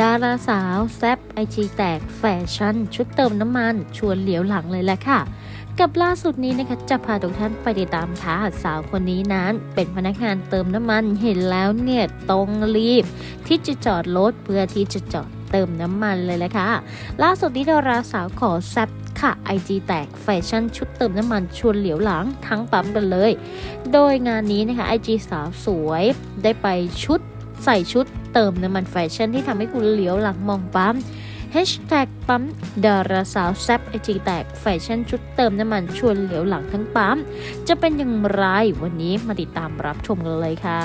ดาราสาวแซบไอจีแตกแฟชั่น ชุดเติมน้ำมัน ชวนเหลียวหลังเลยแหละค่ะ กับล่าสุดนี้นะคะจะพาทุกท่านไปติดตามค่ะสาวคนนี้นั้น เป็นพนักงานเติมน้ำมันเห็นแล้วเนี่ยตรงรีบ ที่จะจอดรถเพื่อที่จะจอดเติมน้ำมันเลยแหละค่ะ ล่าสุดนี้ดาราสาวขอแซบค่ะไอจีแตกแฟชั่นชุดเติมน้ำมันชวนเหลียวหลังทั้งปั๊มกันเลย โดยงานนี้นะคะไอจีสาวสวยได้ไปชุด ใส่ชุดเติมน้ำมันแฟชั่นที่ทำให้คุณเหลียวหลังมองปั๊ม Hashtag ปั๊มดาราสาวแซบไอจีแตกแฟชั่นชุดเติมน้ำมันชวนเหลียวหลังทั้งปั๊ม จะเป็นอย่างไรวันนี้มาติดตามรับชมกันเลยค่ะ